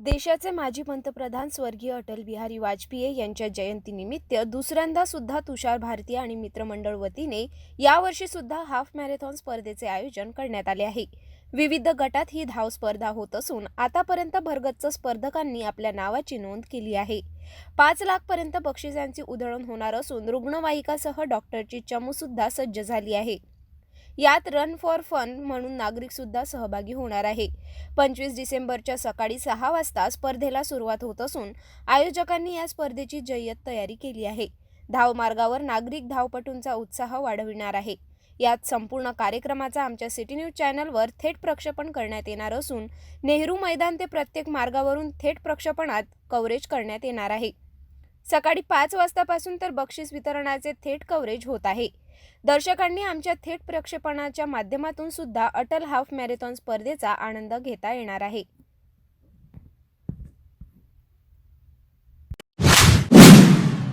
देशाचे माजी पंतप्रधान स्वर्गीय अटल बिहारी वाजपेयी यांच्या जयंतीनिमित्त दुसऱ्यांदा सुद्धा तुषार भारती आणि मित्रमंडळ वतीने यावर्षी सुद्धा हाफ मॅरेथॉन स्पर्धेचे आयोजन करण्यात आले आहे. विविध गटात ही धाव स्पर्धा होत असून आतापर्यंत भरगच्च स्पर्धकांनी आपल्या नावाची नोंद केली आहे. पाच लाखपर्यंत बक्षिसांची उधळण होणार असून रुग्णवाहिकासह डॉक्टरची चमूसुद्धा सज्ज झाली आहे. यात रन फॉर फन म्हणून नागरिक सुद्धा सहभागी होणार आहे. पंचवीस डिसेंबरच्या सकाळी सहा वाजता स्पर्धेला सुरुवात होत असून आयोजकांनी या स्पर्धेची जय्यत तयारी केली आहे. धावमार्गावर नागरिक धावपटूंचा उत्साह वाढविणार आहे. यात संपूर्ण कार्यक्रमाचा आमच्या सिटी न्यूज चॅनलवर थेट प्रक्षेपण करण्यात येणार असून नेहरू मैदान ते प्रत्येक मार्गावरून थेट प्रक्षेपणात कव्हरेज करण्यात येणार आहे. सकाळी पाच वाजतापासून तर बक्षीस वितरणाचे थेट कव्हरेज होत आहे. दर्शकांनी आमच्या थेट प्रक्षेपणाच्या माध्यमातून सुद्धा अटल हाफ मॅरेथॉन स्पर्धेचा आनंद घेता येणार आहे.